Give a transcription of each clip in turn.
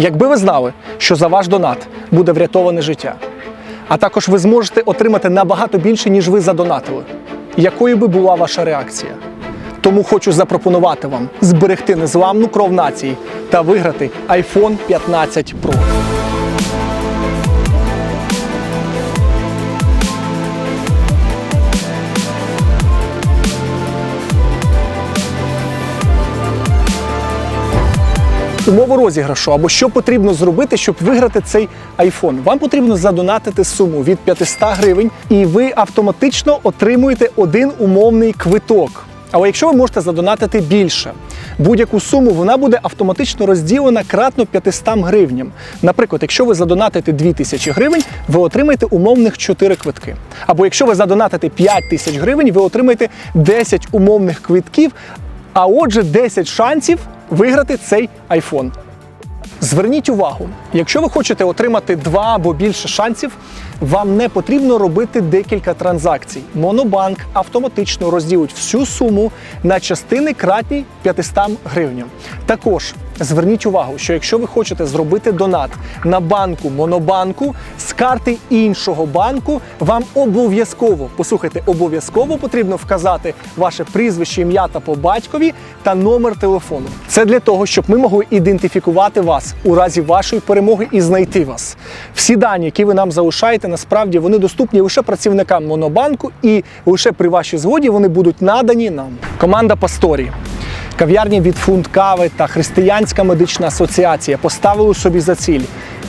Якби ви знали, що за ваш донат буде врятоване життя, а також ви зможете отримати набагато більше, ніж ви задонатили, якою би була ваша реакція? Тому хочу запропонувати вам зберегти незламну кров нації та виграти iPhone 15 Pro. Умови розіграшу або що потрібно зробити, щоб виграти цей iPhone. Вам потрібно задонатити суму від 500 гривень, і ви автоматично отримуєте один умовний квиток. Але якщо ви можете задонатити більше, будь-яку суму вона буде автоматично розділена кратно 500 гривням. Наприклад, якщо ви задонатите 2000 гривень, ви отримаєте умовних 4 квитки. Або якщо ви задонатите 5 тисяч гривень, ви отримаєте 10 умовних квитків, а отже 10 шансів виграти цей iPhone. Зверніть увагу, якщо ви хочете отримати два або більше шансів, вам не потрібно робити декілька транзакцій. Монобанк автоматично розділить всю суму на частини кратні 500 гривням. Також зверніть увагу, що якщо ви хочете зробити донат на банку Монобанку з карти іншого банку, вам обов'язково послухайте, обов'язково потрібно вказати ваше прізвище, ім'я та по батькові та номер телефону. Це для того, щоб ми могли ідентифікувати вас у разі вашої перемоги і знайти вас. Всі дані, які ви нам залишаєте, насправді вони доступні лише працівникам Монобанку, і лише при вашій згоді вони будуть надані нам. Команда Пасторі. Кав'ярні від фунт кави та Християнська медична асоціація поставили собі за ціль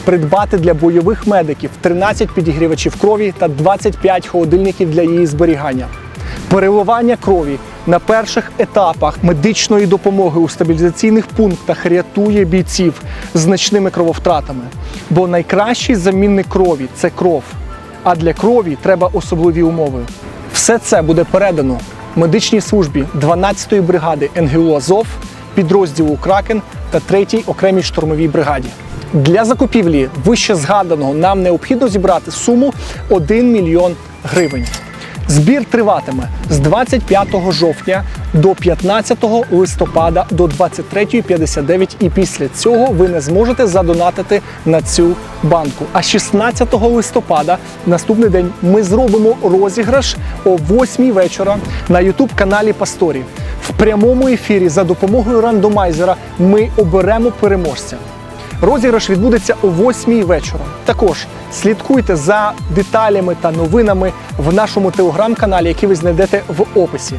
придбати для бойових медиків 13 підігрівачів крові та 25 холодильників для її зберігання. Переливання крові на перших етапах медичної допомоги у стабілізаційних пунктах рятує бійців значними крововтратами. Бо найкращий замінник крові це кров. А для крові треба особливі умови. Все це буде передано медичній службі 12-ї бригади НГУ Азов, підрозділу Кракен та 3-й окремій штурмовій бригаді. Для закупівлі вище згаданого нам необхідно зібрати суму 1 мільйон гривень. Збір триватиме з 25 жовтня до 15 листопада до 23.59 і після цього ви не зможете задонатити на цю банку. А 16 листопада, наступний день, ми зробимо розіграш о 8 вечора на YouTube каналі Пасторі. В прямому ефірі за допомогою рандомайзера ми оберемо переможця. Розіграш відбудеться о 8 вечора. Також слідкуйте за деталями та новинами в нашому телеграм-каналі, який ви знайдете в описі.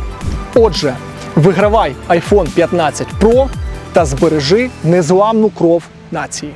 Отже, вигравай iPhone 15 Pro та збережи незламну кров нації.